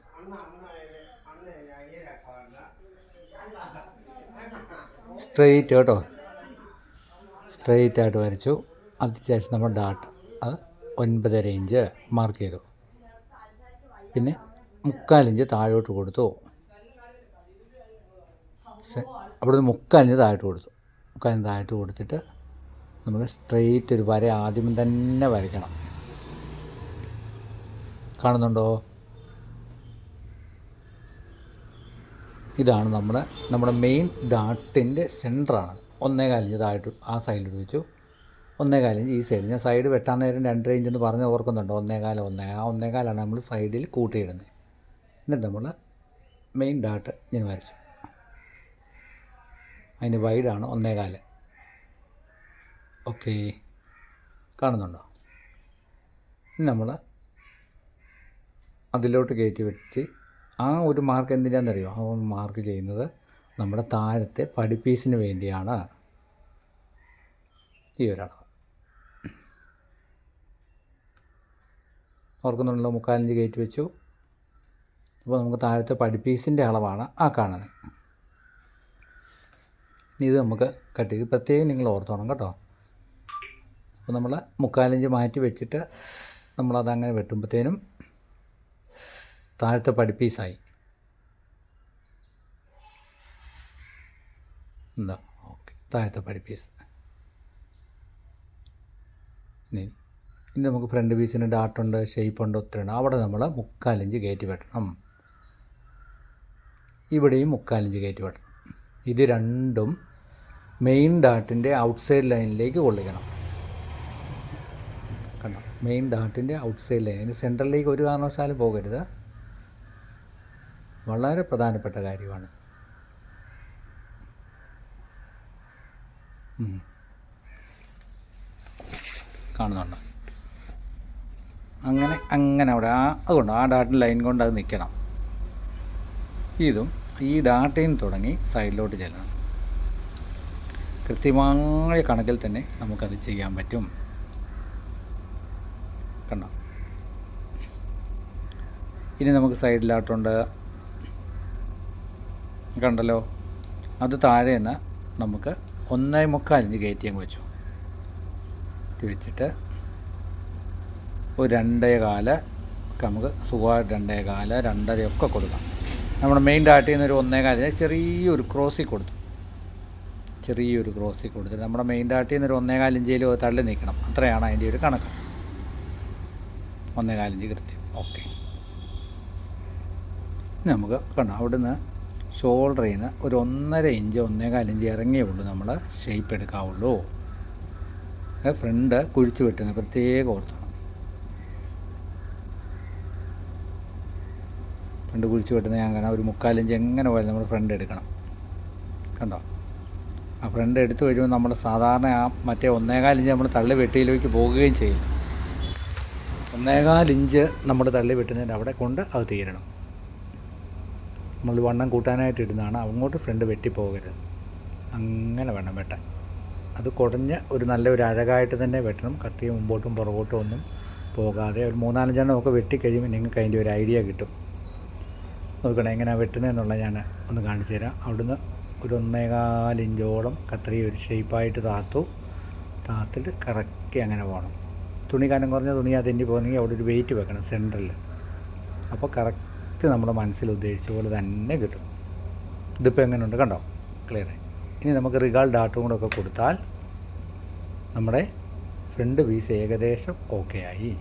സ്ട്രെയിറ്റ് കേട്ടോ. സ്ട്രെയിറ്റ് ആയിട്ട് വരച്ചു. അതിനുശേഷം നമ്മൾ ഡാട്ട് അത് ഒൻപതര ഇഞ്ച് മാർക്ക് ചെയ്തു. പിന്നെ മുക്കാലിഞ്ച് താഴോട്ട് കൊടുത്തു. അവിടുന്ന് മുക്കാലിഞ്ച് താഴോട്ട് കൊടുത്തു. മുക്കാലിഞ്ച് താഴോട്ട് കൊടുത്തിട്ട് നമ്മൾ സ്ട്രെയിറ്റ് ഒരു വര ആദ്യം തന്നെ വരയ്ക്കണം. കാണുന്നുണ്ടോ? ഇതാണ് നമ്മുടെ നമ്മുടെ മെയിൻ ഡാട്ടിന്റെ സെന്ററാണ് ഒന്നേ കാലിഞ്ച് താഴോട്ട് ആ സൈഡിൽ വെച്ചു ഒന്നേ കാലിഞ്ച് ഈ സൈഡിൽ ഞാൻ സൈഡ് വെട്ടാൻ നേരം രണ്ടര ഇഞ്ച് എന്ന് പറഞ്ഞ് ഓർക്കുന്നുണ്ടോ? ഒന്നേ കാലം ഒന്നേ. ആ ഒന്നേ കാലാണ് നമ്മൾ സൈഡിൽ കൂട്ടിയിടുന്നത്. എന്നിട്ട് നമ്മൾ മെയിൻ ഡാട്ട് ഞാൻ വരച്ചു. അതിന് വൈഡാണ് ഒന്നേ കാൽ ഓക്കെ കാണുന്നുണ്ടോ? നമ്മൾ അതിലോട്ട് കയറ്റി വെച്ച് ആ ഒരു മാർക്ക് എന്തിനാണെന്നറിയോ ആ മാർക്ക് ചെയ്യുന്നത് നമ്മുടെ താഴത്തെ പഠിപ്പീസിന് വേണ്ടിയാണ്. ഈ ഒരളവ് ഓർക്കുന്നുണ്ടല്ലോ മുക്കാലഞ്ച് കയറ്റി വെച്ചു. അപ്പോൾ നമുക്ക് താഴത്തെ പഠിപ്പീസിന്റെ അളവാണ് ആ കാണുന്നത്. ഇത് നമുക്ക് കട്ട് ചെയ്ത് പ്രത്യേകം നിങ്ങൾ ഓർത്തോണം കേട്ടോ. അപ്പോൾ നമ്മൾ മുക്കാലഞ്ച് മാറ്റി വെച്ചിട്ട് നമ്മളതങ്ങനെ വെട്ടുമ്പോഴത്തേനും താഴത്തെ പഠിപ്പീസായി ഓക്കെ താഴത്തെ പഠിപ്പീസ് ഇനി ഇനി നമുക്ക് ഫ്രണ്ട് പീസിന് ഡാട്ടുണ്ട് ഷേപ്പുണ്ട് ഒത്തിരി അവിടെ നമ്മൾ മുക്കാലിഞ്ച് കയറ്റി വെട്ടണം. ഇവിടെയും മുക്കാലിഞ്ച് കയറ്റി വെട്ടണം. ഇത് രണ്ടും മെയിൻ ഡാട്ടിന്റെ ഔട്ട്സൈഡ് ലൈനിലേക്ക് കൊള്ളിക്കണം. കണ്ടോ? മെയിൻ ഡാട്ടിന്റെ ഔട്ട്സൈഡ് ലൈൻ. സെന്ററിലേക്ക് ഒരു കാരണവശാലും പോകരുത്. വളരെ പ്രധാനപ്പെട്ട കാര്യമാണ്. കാണുന്നുണ്ട്. അങ്ങനെ അങ്ങനെ അവിടെ ആ അതുകൊണ്ട് ആ ഡാട്ട ലൈൻ കൊണ്ട് അത് നിൽക്കണം. ഇതും ഈ നിന്ന് തുടങ്ങി സൈഡിലോട്ട് ചെല്ലണം. കൃത്യമായ കണക്കിൽ തന്നെ നമുക്കത് ചെയ്യാൻ പറ്റും. കണ്ടോ? ഇനി നമുക്ക് സൈഡിലായിട്ടുണ്ട് കണ്ടല്ലോ? അത് താഴെ നിന്ന് നമുക്ക് ഒന്നേ മുക്കാൽ ഇഞ്ച് കയറ്റി അങ്ങ് വെച്ചു. വെച്ചിട്ട് ഒരു രണ്ടേ കാൽ നമുക്ക് സുഖമായിട്ട് രണ്ടേ കാൽ രണ്ടരയൊക്കെ കൊടുക്കാം. നമ്മൾ മെയിൻ ഡാട്ടിൽ നിന്ന് ഒരു ഒന്നേ കാല ചെറിയൊരു ക്രോസിൽ കൊടുത്തു. ചെറിയൊരു ക്രോസിൽ കൊടുത്തിട്ട് നമ്മുടെ മെയിൻ ഡാട്ടിൽ നിന്ന് ഒരു ഒന്നേ കാലിഞ്ചിയിൽ തള്ളി നിൽക്കണം. അത്രയാണ് അതിന്റെ ഒരു കണക്ക്. ഒന്നേ കാലിഞ്ച് കൃത്യം. ഓക്കെ നമുക്ക് കണ്ടോ അവിടുന്ന് ഷോൾഡറിൽ നിന്ന് ഒരു ഒന്നര ഇഞ്ച് ഒന്നേകാൽ ഇഞ്ച് ഇറങ്ങിയേ ഉള്ളൂ നമ്മൾ ഷേപ്പ് എടുക്കാവുള്ളൂ. ഫ്രണ്ട് കുഴിച്ചു വെട്ടുന്നത് പ്രത്യേകം ഓർത്തണം. ഫ്രണ്ട് കുഴിച്ചു വെട്ടുന്നത് ഞാൻ കാണാം ഒരു മുക്കാലിഞ്ച് എങ്ങനെ പോയാലും നമ്മൾ ഫ്രണ്ട് എടുക്കണം. കണ്ടോ? ആ ഫ്രണ്ട് എടുത്തു വരുമ്പോൾ നമ്മൾ സാധാരണ ആ മറ്റേ ഒന്നേകാലിഞ്ച് നമ്മൾ തള്ളി വെട്ടിയിലേക്ക് പോകുകയും ചെയ്യും. ഒന്നേകാലിഞ്ച് നമ്മൾ തള്ളി വെട്ടുന്നതിന്റെ അവിടെ കൊണ്ട് അത് തീരണം. നമ്മൾ വണ്ണം കൂട്ടാനായിട്ട് ഇടുന്നതാണ്. അങ്ങോട്ട് ഫ്രണ്ട് വെട്ടിപ്പോകരുത് അങ്ങനെ വേണം വെട്ടാൻ. അത് കുടഞ്ഞ് ഒരു നല്ല ഒരു അഴകായിട്ട് തന്നെ വെട്ടണം. കത്തി മുമ്പോട്ടും പുറകോട്ടും ഒന്നും പോകാതെ ഒരു മൂന്നാലഞ്ചെണ്ണം ഒക്കെ വെട്ടിക്കഴിയുമ്പോൾ നിങ്ങൾക്ക് അതിന്റെ ഒരു ഐഡിയ കിട്ടും. നോക്കണം എങ്ങനെയാണ് വെട്ടുന്നതെന്നുള്ള ഞാൻ ഒന്ന് കാണിച്ചു തരാം. അവിടുന്ന് ഒരു ഒന്നേകാലിഞ്ചോളം കത്രി ഒരു ഷേപ്പായിട്ട് താത്തു. താത്തിട്ട് കറക്കി അങ്ങനെ പോകണം. തുണി കനം കുറഞ്ഞ തുണി അതിന്റെ പോകുന്നെങ്കിൽ അവിടെ ഒരു വെയിറ്റ് വെക്കണം സെന്ററിൽ അപ്പോൾ കറക്റ്റ് നമ്മുടെ മനസ്സിൽ ഉദ്ദേശിച്ച പോലെ തന്നെ കിട്ടും. ഇതിപ്പോൾ എങ്ങനെയുണ്ട് കണ്ടോ? ക്ലിയറായി ഇനി നമുക്ക് റിഗാൾ ഡാട്ടും കൂടെ ഒക്കെ കൊടുത്താൽ നമ്മുടെ ഫ്രണ്ട് പീസ് ഏകദേശം ഓക്കെ ആയി.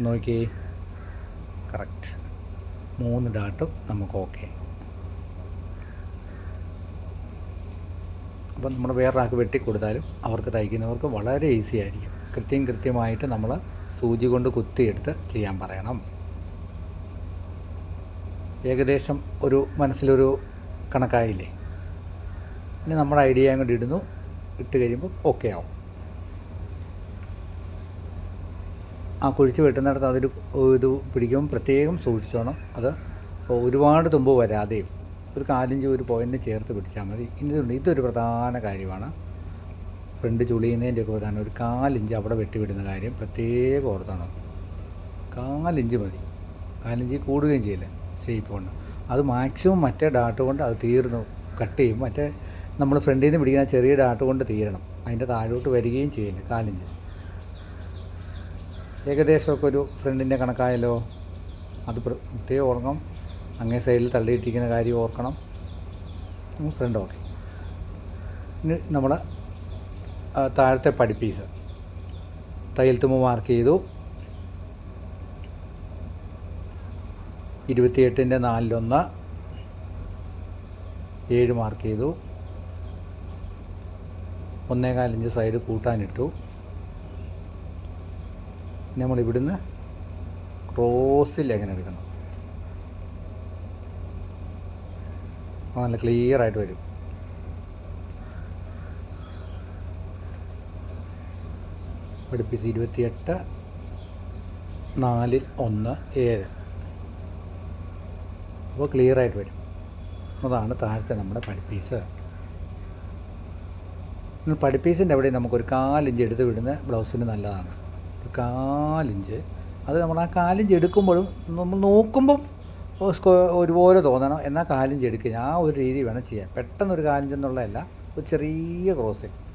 നോക്കി കറക്റ്റ് മൂന്ന് ഡാട്ടും നമുക്ക് ഓക്കെ അപ്പം നമ്മൾ വേറൊരാൾക്ക് വെട്ടിക്കൊടുത്താലും അവർക്ക് തയ്ക്കുന്നവർക്ക് വളരെ ഈസി ആയിരിക്കും. കൃത്യം കൃത്യമായിട്ട് നമ്മൾ സൂചി കൊണ്ട് കുത്തിയെടുത്ത് ചെയ്യാൻ പറയണം. ഏകദേശം ഒരു മനസ്സിലൊരു കണക്കായില്ലേ? ഇനി നമ്മുടെ ഐഡിയ അങ്ങോട്ട് ഇടുന്നു. ഇട്ട് കഴിയുമ്പോൾ ഓക്കെ ആവും. ആ കുഴിച്ച് വെട്ടുന്നിടത്ത് അതൊരു ഇത് പിടിക്കുമ്പോൾ പ്രത്യേകം സൂക്ഷിച്ചോണം. അത് ഒരുപാട് തുമ്പ് വരാതെയും ഒരു കാലിഞ്ച് ഒരു പോയിന്റ് ചേർത്ത് പിടിച്ചാൽ മതി. ഇതുണ്ട് ഇതൊരു പ്രധാന കാര്യമാണ്. ഫ്രണ്ട് ചുളിയുന്നതിന്റെ ഒക്കെ പ്രധാനം ഒരു കാലിഞ്ച് അവിടെ വെട്ടിവിടുന്ന കാര്യം പ്രത്യേകം ഓർത്തണം. കാലിഞ്ച് മതി. കാലിഞ്ച് കൂടുകയും ചെയ്യില്ല ഷേപ്പ് കൊണ്ട്. അത് മാക്സിമം മറ്റേ ഡാട്ട് കൊണ്ട് അത് തീർന്നു കട്ട് ചെയ്യും. മറ്റേ നമ്മൾ ഫ്രണ്ടിൽ നിന്ന് പിടിക്കുന്ന ചെറിയ ഡാട്ട് കൊണ്ട് തീരണം. അതിന്റെ താഴോട്ട് വരികയും ചെയ്യില്ല കാലിഞ്ച് ഏകദേശമൊക്കെ ഒരു ഫ്രണ്ടിന്റെ കണക്കായല്ലോ. അത് പ്രത്യേകം ഓർക്കണം. അങ്ങേ സൈഡിൽ തള്ളിയിട്ടിരിക്കുന്ന കാര്യം ഓർക്കണം. ഫ്രണ്ട് ഓക്കെ ഇനി നമ്മൾ താഴത്തെ പഠിപ്പീസ്. തയ്യൽ തുമ്പ് മാർക്ക് ചെയ്തു. ഇരുപത്തിയെട്ടിന്റെ നാലിലൊന്ന്. ഏഴ് മാർക്ക് ചെയ്തു. ഒന്നേകാലഞ്ച് സൈഡ് കൂട്ടാനിട്ടു. നമ്മൾ ഇവിടുന്ന് ക്രോസിൽ എങ്ങനെ എടുക്കണം? നല്ല ക്ലിയറായിട്ട് വരും. പഠിപ്പിച്ച് ഇരുപത്തിയെട്ട് നാലിൽ ഒന്ന് ഏഴ്. അപ്പോൾ ക്ലിയർ ആയിട്ട് വരും. അതാണ് താഴത്തെ നമ്മുടെ പഠിപ്പീസ്. പഠിപ്പീസിന്റെ അവിടെ നമുക്കൊരു കാലിഞ്ച് എടുത്ത് വിടുന്ന ബ്ലൗസിന് നല്ലതാണ്. ഒരു കാലിഞ്ച്. അത് നമ്മൾ ആ കാലിഞ്ച് എടുക്കുമ്പോഴും നമ്മൾ നോക്കുമ്പം ഒരുപോലെ തോന്നണം. എന്നാൽ കാലിഞ്ച് എടുക്കുക. ആ ഒരു രീതി വേണം ചെയ്യാൻ. പെട്ടെന്നൊരു കാലിഞ്ച് എന്നുള്ളതല്ല ഒരു ചെറിയ ക്രോസിങ്.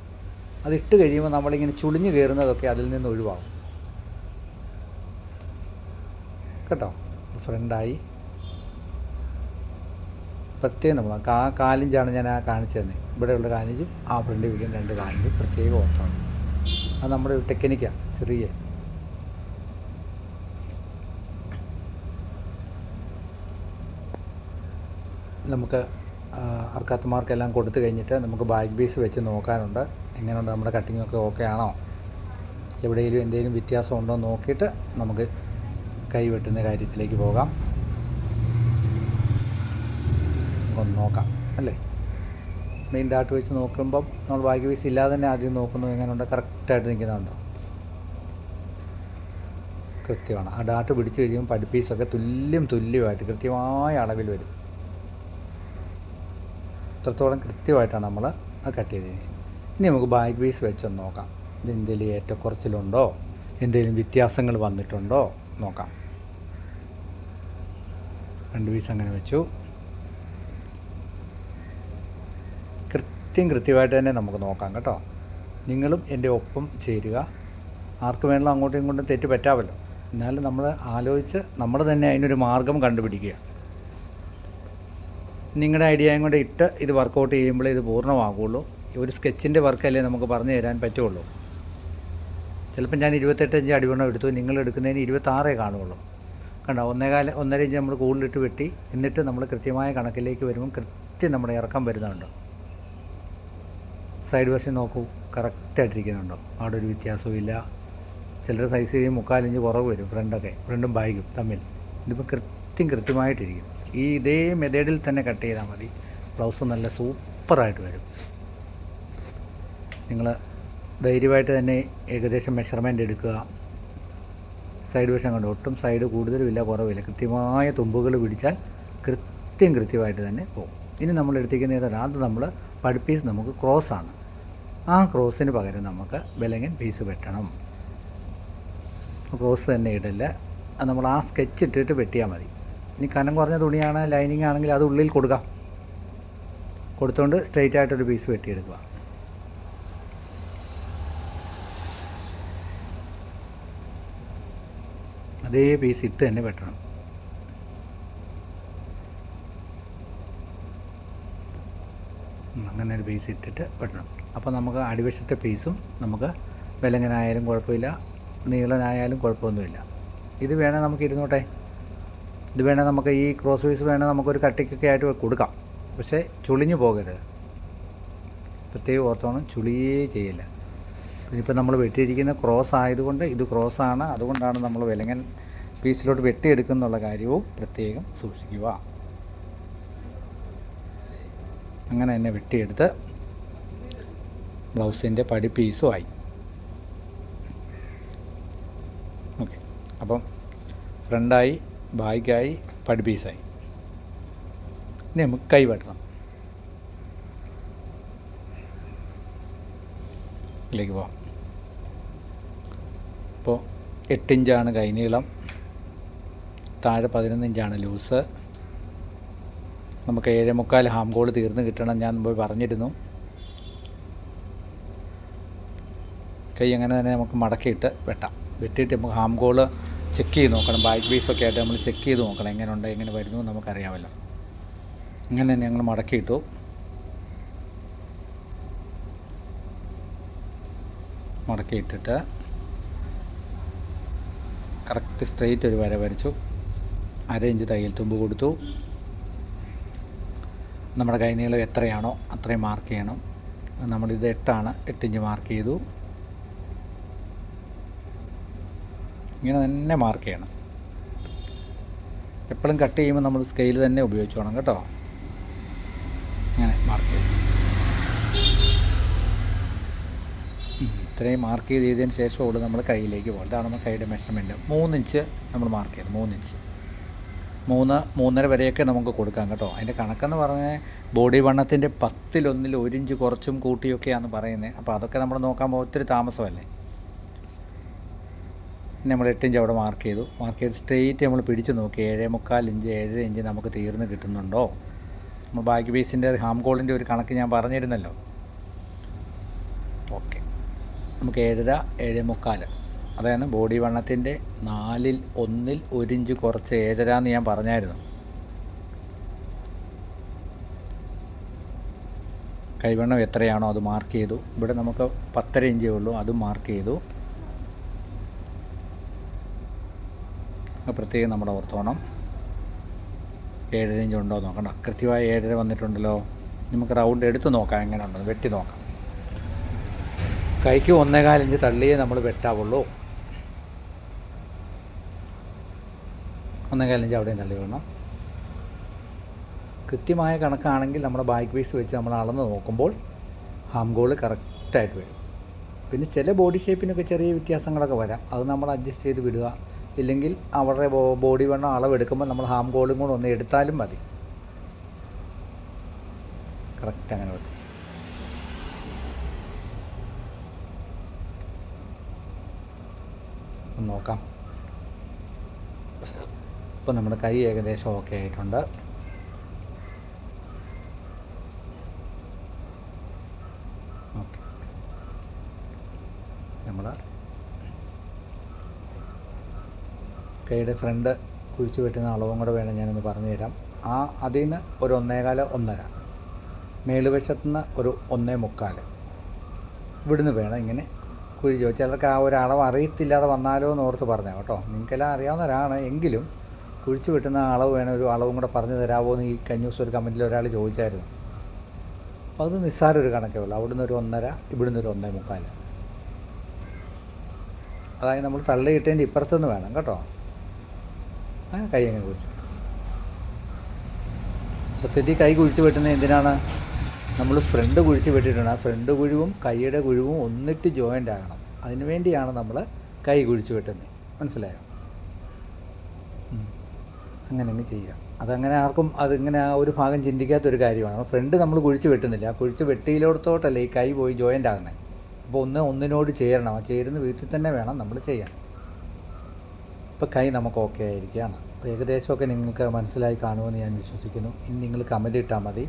അത് ഇട്ട് കഴിയുമ്പോൾ നമ്മളിങ്ങനെ ചുളിഞ്ഞ് കയറുന്നതൊക്കെ അതിൽ നിന്ന് ഒഴിവാകും. കേട്ടോ? ഫ്രണ്ടായി. പ്രത്യേകം നമ്മൾ ആ കാലിഞ്ചാണ് ഞാൻ ആ കാണിച്ചു തന്നെ. ഇവിടെയുള്ള കാലിഞ്ചും ആ ഫ്രണ്ട് വീടും രണ്ട് കാലിഞ്ചും പ്രത്യേകം ഓർത്താണ് അത് നമ്മുടെ ഒരു ടെക്നിക്കാണ് ചെറിയ. നമുക്ക് അർക്കാത്തമാർക്കെല്ലാം കൊടുത്തു കഴിഞ്ഞിട്ട് നമുക്ക് ബാക്ക് പീസ് വെച്ച് നോക്കാനുണ്ട്. എങ്ങനെയുണ്ട് നമ്മുടെ കട്ടിങ്ങൊക്കെ ഓക്കെ ആണോ? എവിടെയെങ്കിലും എന്തെങ്കിലും വ്യത്യാസം ഉണ്ടോ നോക്കിയിട്ട് നമുക്ക് കൈ വെട്ടുന്ന കാര്യത്തിലേക്ക് പോകാം. ഒന്ന് നോക്കാം അല്ലേ? മെയിൻ ഡാട്ട് വെച്ച് നോക്കുമ്പം നമ്മൾ ബാക്കി പീസ് ഇല്ലാതെ തന്നെ ആദ്യം നോക്കുന്നു എങ്ങനെയുണ്ട്? കറക്റ്റായിട്ട് നിൽക്കുന്നുണ്ടോ? കൃത്യമാണ്. ആ ഡാട്ട് പിടിച്ച് കഴിയുമ്പോൾ പഠിപ്പീസൊക്കെ തുല്യം തുല്യമായിട്ട് കൃത്യമായ അളവിൽ വരും. അത്രത്തോളം കൃത്യമായിട്ടാണ് നമ്മൾ കട്ട് ചെയ്ത് ഇനി നമുക്ക് ബാക്ക് പീസ് വെച്ചൊന്ന് നോക്കാം. ഇത് എന്തെങ്കിലും ഏറ്റക്കുറച്ചിലുണ്ടോ? എന്തെങ്കിലും വ്യത്യാസങ്ങൾ വന്നിട്ടുണ്ടോ? നോക്കാം. രണ്ട് പീസ് അങ്ങനെ വെച്ചു. കൃത്യം കൃത്യമായിട്ട് തന്നെ നമുക്ക് നോക്കാം കേട്ടോ. നിങ്ങളും എന്റെ ഒപ്പം ചേരുക. ആർക്ക് വേണമെങ്കിലും അങ്ങോട്ടും ഇങ്ങോട്ടും തെറ്റ് പറ്റാമല്ലോ എന്നാലും നമ്മൾ ആലോചിച്ച് നമ്മൾ തന്നെ അതിനൊരു മാർഗം കണ്ടുപിടിക്കുക. നിങ്ങളുടെ ഐഡിയയും കൂടെ ഇട്ട് ഇത് വർക്കൗട്ട് ചെയ്യുമ്പോഴേ ഇത് പൂർണമാകുള്ളൂ ഒരു സ്കെച്ചിന്റെ വർക്കല്ലേ നമുക്ക് പറഞ്ഞു തരാൻ പറ്റുള്ളൂ. ചിലപ്പോൾ ഞാൻ ഇരുപത്തെട്ട് ഇഞ്ച് അടിവണ്ണം എടുത്തു നിങ്ങൾ എടുക്കുന്നതിന് ഇരുപത്താറേ കാണുള്ളൂ. കണ്ടോ? ഒന്നേകാല ഒന്നര ഇഞ്ച് നമ്മൾ കൂടുതലിട്ട് വെട്ടി എന്നിട്ട് നമ്മൾ കൃത്യമായ കണക്കിലേക്ക് വരുമ്പോൾ കൃത്യം നമ്മുടെ ഇറക്കം വരുന്നുണ്ട്. സൈഡ് വശം നോക്കൂ കറക്റ്റായിട്ടിരിക്കുന്നുണ്ടോ. അവിടെ ഒരു വ്യത്യാസവും ഇല്ല ചിലർ സൈസ് മുക്കാലിഞ്ച് കുറവ് വരും ഫ്രണ്ടൊക്കെ ഫ്രണ്ടും ബാഗും തമ്മിൽ. ഇതിപ്പോൾ കൃത്യം കൃത്യമായിട്ടിരിക്കും ഈ ഇതേ മെത്തേഡിൽ തന്നെ കട്ട് ചെയ്താൽ മതി. ബ്ലൗസ് നല്ല സൂപ്പറായിട്ട് വരും. നിങ്ങൾ ധൈര്യമായിട്ട് തന്നെ ഏകദേശം മെഷർമെന്റ് എടുക്കുക. സൈഡ് വശം കണ്ട് ഒട്ടും സൈഡ് കൂടുതലുമില്ല കുറവില്ല. കൃത്യമായ തുമ്പുകൾ പിടിച്ചാൽ കൃത്യം കൃത്യമായിട്ട് തന്നെ പോകും. ഇനി നമ്മൾ എടുത്തിരിക്കുന്ന ഏതാണ്? അത് നമ്മൾ പഠിപ്പീസ് പീസ് നമുക്ക് ക്രോസ് ആണ്. ആ ക്രോസിന് പകരം നമുക്ക് ബലങ്ങൻ പീസ് വെട്ടണം. ക്രോസ് തന്നെ ഇടില്ല അത് നമ്മൾ ആ സ്കെച്ച് ഇട്ടിട്ട് വെട്ടിയാൽ മതി. ഇനി കനം കുറഞ്ഞ തുണിയാണ് ലൈനിങ് ആണെങ്കിൽ അത് ഉള്ളിൽ കൊടുക്കാം. കൊടുത്തുകൊണ്ട് സ്ട്രെയിറ്റ് ആയിട്ടൊരു പീസ് വെട്ടിയെടുക്കുക. അതേ പീസ് ഇട്ട് തന്നെ വെട്ടണം. അങ്ങനെ ഒരു പീസ് ഇട്ടിട്ട് വെട്ടണം. അപ്പോൾ നമുക്ക് അടിവശത്തെ പീസും നമുക്ക് വിലങ്ങനായാലും കുഴപ്പമില്ല നീളനായാലും കുഴപ്പമൊന്നുമില്ല. ഇത് വേണേൽ നമുക്ക് ഇരുന്നോട്ടെ. ഇത് വേണേൽ നമുക്ക് ഈ ക്രോസ് പീസ് വേണേൽ നമുക്കൊരു കട്ടിക്കൊക്കെ ആയിട്ട് കൊടുക്കാം. പക്ഷേ ചുളിഞ്ഞു പോകരുത്. പ്രത്യേകം ഓർത്തോണം ചുളിയേ ചെയ്യില്ല. ഇനിയിപ്പോൾ നമ്മൾ വെട്ടിയിരിക്കുന്ന ക്രോസ് ആയതുകൊണ്ട് ഇത് ക്രോസ് ആണ്. അതുകൊണ്ടാണ് നമ്മൾ വിലങ്ങൻ പീസിലോട്ട് വെട്ടിയെടുക്കുന്നുള്ള കാര്യവും പ്രത്യേകം സൂക്ഷിക്കുക. അങ്ങനെ തന്നെ വെട്ടിയെടുത്ത് ബ്ലൗസിന്റെ പടി പീസും ആയി. ഓക്കെ. അപ്പം ഫ്രണ്ടായി ബാഗായി പടി പീസായി ഇനി നമുക്ക് കൈ വെട്ടണം. ഇതിലേക്ക് പോവാം. അപ്പോൾ എട്ടിഞ്ചാണ് കൈനീളം. താഴെ പതിനൊന്ന് ഇഞ്ചാണ് ലൂസ്. നമുക്ക് ഏഴേ മുക്കാൽ ഹാം ഗോൾ തീർന്ന് കിട്ടണം ഞാൻ മുമ്പ് പറഞ്ഞിരുന്നു. കൈ അങ്ങനെ തന്നെ നമുക്ക് മടക്കിയിട്ട് വെട്ടാം. വെട്ടിയിട്ട് നമുക്ക് ഹാം ഗോൾ ചെക്ക് ചെയ്ത് നോക്കണം. ബാക്ക് ബീഫൊക്കെ ആയിട്ട് നമ്മൾ ചെക്ക് ചെയ്ത് നോക്കണം. എങ്ങനെ എങ്ങനെയുണ്ട് എങ്ങനെ വരുന്നു നമുക്കറിയാമല്ലോ. അങ്ങനെ തന്നെ ഞങ്ങൾ മടക്കിയിട്ടു. മടക്കിയിട്ടിട്ട് കറക്റ്റ് സ്ട്രെയിറ്റ് ഒരു വര വരച്ചു. അര ഇഞ്ച് തയ്യൽ തുമ്പ് കൊടുത്തു. നമ്മുടെ കൈനീളം എത്രയാണോ അത്രയും മാർക്ക് ചെയ്യണം. നമ്മളിത് എട്ടാണ് എട്ടിഞ്ച് മാർക്ക് ചെയ്തു. ഇങ്ങനെ തന്നെ മാർക്ക് ചെയ്യണം. എപ്പോഴും കട്ട് ചെയ്യുമ്പോൾ നമ്മൾ സ്കെയിൽ തന്നെ ഉപയോഗിച്ചോണം കേട്ടോ. ഇങ്ങനെ മാർക്ക് ചെയ്തു ഇത്രയും മാർക്ക് ചെയ്ത് ചെയ്തതിന് ശേഷം ഉള്ളു നമ്മൾ കൈയിലേക്ക് പോകും ഇതാണ് നമ്മൾ കൈയുടെ മെഷർമെന്റ് മൂന്നിഞ്ച് നമ്മൾ മാർക്ക് ചെയ്തു. മൂന്നിഞ്ച് മൂന്ന് മൂന്നര വരെയൊക്കെ നമുക്ക് കൊടുക്കാം കേട്ടോ. അതിന്റെ കണക്കെന്ന് പറഞ്ഞാൽ ബോഡി വണ്ണത്തിന്റെ പത്തിലൊന്നിൽ ഒരു ഇഞ്ച് കുറച്ചും കൂട്ടിയൊക്കെയാണ് പറയുന്നത് അപ്പോൾ അതൊക്കെ നമ്മൾ നോക്കാൻ പോകുമ്പോൾ ഒത്തിരി താമസമല്ലേ? നമ്മൾ എട്ടിഞ്ച് അവിടെ മാർക്ക് ചെയ്തു. മാർക്ക് ചെയ്ത് സ്ട്രെയിറ്റ് നമ്മൾ പിടിച്ചു നോക്കി. ഏഴേ മുക്കാൽ ഇഞ്ച് ഏഴര ഇഞ്ച് നമുക്ക് തീർന്ന് കിട്ടുന്നുണ്ടോ? നമ്മൾ ബാക്ക് ബേസിന്റെ ഹാം കോളിന്റെ ഒരു കണക്ക് ഞാൻ പറഞ്ഞിരുന്നല്ലോ. ഓക്കെ. നമുക്ക് ഏഴര ഏഴേ മുക്കാൽ അതായത് ബോഡി വണ്ണത്തിന്റെ നാലിൽ ഒന്നിൽ ഒരിഞ്ച് കുറച്ച് ഏഴര എന്ന് ഞാൻ പറഞ്ഞായിരുന്നു. കൈവണ്ണം എത്രയാണോ അത് മാർക്ക് ചെയ്തു. ഇവിടെ നമുക്ക് പത്തര ഇഞ്ചേ ഉള്ളൂ അതും മാർക്ക് ചെയ്തു. പ്രത്യേകം നമ്മുടെ ഓർത്തോണം. ഏഴര ഇഞ്ച് ഉണ്ടോ നോക്കണം കൃത്യമായ ഏഴര വന്നിട്ടുണ്ടല്ലോ. നമുക്ക് റൗണ്ട് എടുത്ത് നോക്കാം എങ്ങനെ ഉണ്ടെന്ന് വെട്ടി നോക്കാം. കൈക്ക് ഒന്നേകാൽ ഇഞ്ച് തള്ളിയേ നമ്മൾ വെട്ടാവുള്ളൂ. ഒന്നേകാൽ ഇഞ്ച് അവിടെയും തള്ളി വേണം കൃത്യമായ കണക്കാണെങ്കിൽ നമ്മുടെ ബാക്ക് പീസ് വെച്ച് നമ്മൾ അളന്ന് നോക്കുമ്പോൾ ഹാം ഗോൾ കറക്റ്റായിട്ട് വരും. പിന്നെ ചില ബോഡി ഷേപ്പിനൊക്കെ ചെറിയ വ്യത്യാസങ്ങളൊക്കെ വരാം. അത് നമ്മൾ അഡ്ജസ്റ്റ് ചെയ്ത് വിടുക. ഇല്ലെങ്കിൽ അവരുടെ ബോഡി വണ്ണം അളവെടുക്കുമ്പോൾ നമ്മൾ ഹാം ഗോളും കൂടെ ഒന്ന് എടുത്താലും മതി. കറക്റ്റ് അങ്ങനെ വരും ഒന്ന് നോക്കാം. ഇപ്പം നമ്മുടെ കൈ ഏകദേശം ഓക്കെ ആയിട്ടുണ്ട്. നമ്മൾ കൈയുടെ ഫ്രണ്ട് കുഴിച്ചു വെട്ടുന്ന അളവും കൂടെ വേണം ഞാനൊന്ന് പറഞ്ഞു തരാം. ആ അതിൽ നിന്ന് ഒരു ഒന്നേകാൽ ഒന്നര. മേളുവശത്തുനിന്ന് ഒരു ഒന്നേ മുക്കാൽ ഇവിടുന്ന് വേണം ഇങ്ങനെ കുഴി ചോദിച്ചാൽ ചിലർക്ക് ആ ഒരു അളവ് അറിയത്തില്ലാതെ വന്നാലോ എന്ന് ഓർത്ത് പറഞ്ഞാൽ കേട്ടോ. നിങ്ങൾക്കെല്ലാം അറിയാവുന്നവരാണ് എങ്കിലും കുഴിച്ചു വിട്ടുന്ന അളവ് വേണം ഒരു അളവും കൂടെ പറഞ്ഞു തരാമോ എന്ന് ഈ ദിവസം ഒരു കമന്റിൽ ഒരാൾ ചോദിച്ചായിരുന്നു. അത് നിസ്സാര ഒരു കണക്കേ ഉള്ളൂ. അവിടുന്ന് ഒരു ഒന്നര ഇവിടുന്ന് ഒരു ഒന്നേ മുക്കാൽ. അതായത് നമ്മൾ തള്ളി തള്ളിയിട്ടതിന്റെ ഇപ്പുറത്തുനിന്ന് വേണം കേട്ടോ. കൈ എങ്ങനെ കുഴിച്ചു സത്യത്തിൽ കൈ കുഴിച്ചു വെട്ടുന്നത് എന്തിനാണ്? നമ്മൾ ഫ്രണ്ട് കുഴിച്ച് വെട്ടിയിട്ടുണ്ട്. ആ ഫ്രണ്ട് കുഴിവും കൈയുടെ കുഴിവും ഒന്നിട്ട് ജോയിന്റ് ആകണം. അതിനു വേണ്ടിയാണ് നമ്മൾ കൈ കുഴിച്ച് വെട്ടുന്നത്. മനസ്സിലായോ? അങ്ങനെ അങ്ങ് ചെയ്യാം അതങ്ങനെ ആർക്കും അതിങ്ങനെ ആ ഒരു ഭാഗം ചിന്തിക്കാത്തൊരു കാര്യമാണ്. ഫ്രണ്ട് നമ്മൾ കുഴിച്ച് വെട്ടുന്നില്ല. ആ കുഴിച്ച് വെട്ടിയിലോടത്തോട്ടല്ലേ ഈ കൈ പോയി ജോയിന്റ് ആകുന്നത് അപ്പോൾ ഒന്ന് ഒന്നിനോട് ചേരണം. ആ ചേരുന്ന വീട്ടിൽ തന്നെ വേണം നമ്മൾ ചെയ്യാൻ. ഇപ്പോൾ കൈ നമുക്ക് ഓക്കെ ആയിരിക്കുകയാണ്. അപ്പോൾ ഏകദേശമൊക്കെ നിങ്ങൾക്ക് മനസ്സിലായി കാണുമെന്ന് ഞാൻ വിശ്വസിക്കുന്നു. ഇനി നിങ്ങൾ കമന്റ് ഇട്ടാൽ മതി.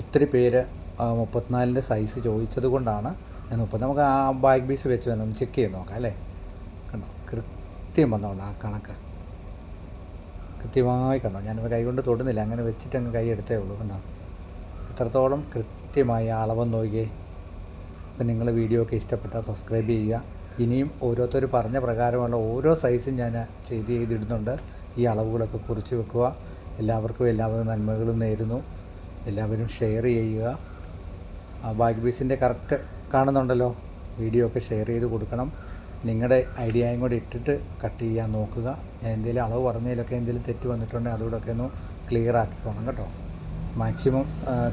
ഒത്തിരി പേര് മുപ്പത്തിനാലിന്റെ സൈസ് ചോദിച്ചത് കൊണ്ടാണ് ഞാൻ മുപ്പത് നമുക്ക് ആ ബാക്ക് പീസ് വെച്ച് വേണം ഒന്ന് ചെക്ക് ചെയ്ത് നോക്കാം അല്ലേ? കണ്ടോ? കൃത്യം വന്നോളൂ ആ കണക്ക്. കൃത്യമായി കണ്ടോ? ഞാനത് കൈകൊണ്ട് തൊടുന്നില്ല. അങ്ങനെ വെച്ചിട്ട് അങ്ങ് കൈ എടുത്തേ ഉള്ളൂ കണ്ടോ? എത്രത്തോളം കൃത്യമായി അളവെന്ന് നോക്കിയേ. അപ്പം നിങ്ങൾ വീഡിയോ ഒക്കെ ഇഷ്ടപ്പെട്ടാൽ സബ്സ്ക്രൈബ് ചെയ്യുക. ഇനിയും ഓരോരുത്തർ പറഞ്ഞ പ്രകാരമുള്ള ഓരോ സൈസും ഞാൻ ചെയ്ത് ചെയ്തിടുന്നുണ്ട്. ഈ അളവുകളൊക്കെ കുറിച്ച് വെക്കുക. എല്ലാവർക്കും എല്ലാവിധ നന്മകളും നേരുന്നു. എല്ലാവരും ഷെയർ ചെയ്യുക. ആ ബാക്ക് പീസിന്റെ കറക്റ്റ് കാണുന്നുണ്ടല്ലോ. വീഡിയോ ഒക്കെ ഷെയർ ചെയ്ത് കൊടുക്കണം. നിങ്ങളുടെ ഐഡിയയും കൂടി ഇട്ടിട്ട് കട്ട് ചെയ്യാൻ നോക്കുക. ഞാൻ എന്തെങ്കിലും അളവ് പറഞ്ഞതിലൊക്കെ എന്തെങ്കിലും തെറ്റ് വന്നിട്ടുണ്ടെങ്കിൽ അതുകൂടെ ഒക്കെ ഒന്ന് ക്ലിയർ ആക്കിക്കോണം കേട്ടോ. മാക്സിമം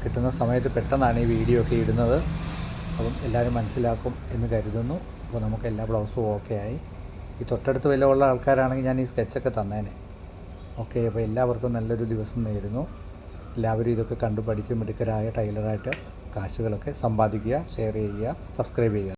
കിട്ടുന്ന സമയത്ത് പെട്ടെന്നാണ് ഈ വീഡിയോ ഒക്കെ ഇടുന്നത്. അപ്പം എല്ലാവരും മനസ്സിലാക്കും എന്ന് കരുതുന്നു. അപ്പോൾ നമുക്ക് എല്ലാ ബ്ലൗസും ഓക്കെ ആയി. ഈ തൊട്ടടുത്ത് വില ഉള്ള ആൾക്കാരാണെങ്കിൽ ഞാൻ ഈ സ്കെച്ചൊക്കെ തന്നേനെ. ഓക്കെ അപ്പോൾ എല്ലാവർക്കും നല്ലൊരു ദിവസം നേരുന്നു. എല്ലാവരും ഇതൊക്കെ കണ്ടു പഠിച്ച് മിടുക്കരായ ടൈലറായിട്ട് കാശുകളൊക്കെ സമ്പാദിക്കുക ഷെയർ ചെയ്യുക സബ്സ്ക്രൈബ് ചെയ്യുക.